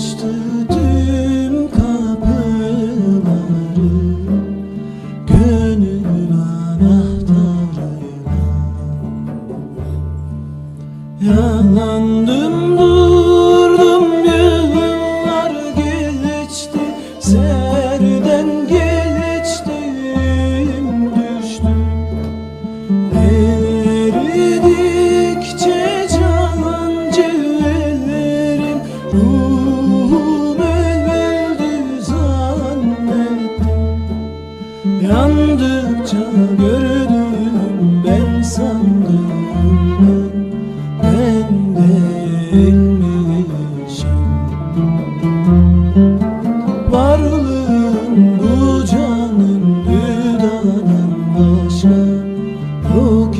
açtı kapıları. Gönül anahtarıyla Yalandım yaşa bu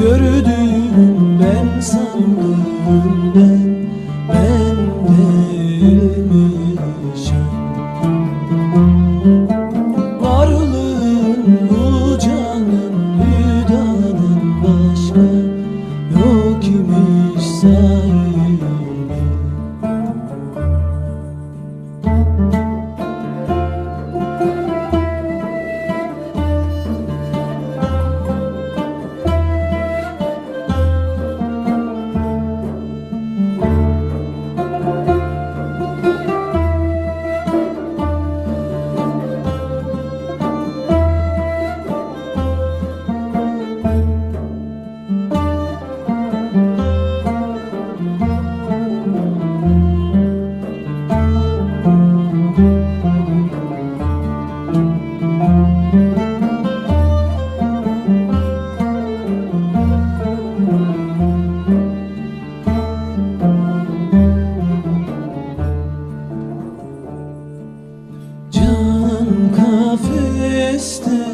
gördüm ben sandım ben, ben de kafeste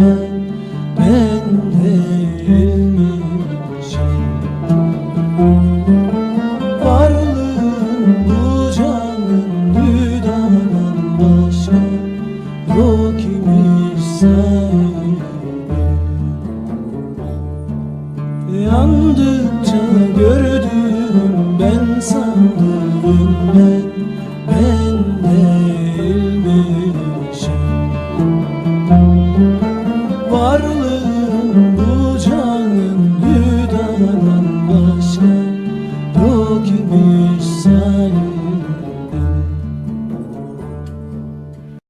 hương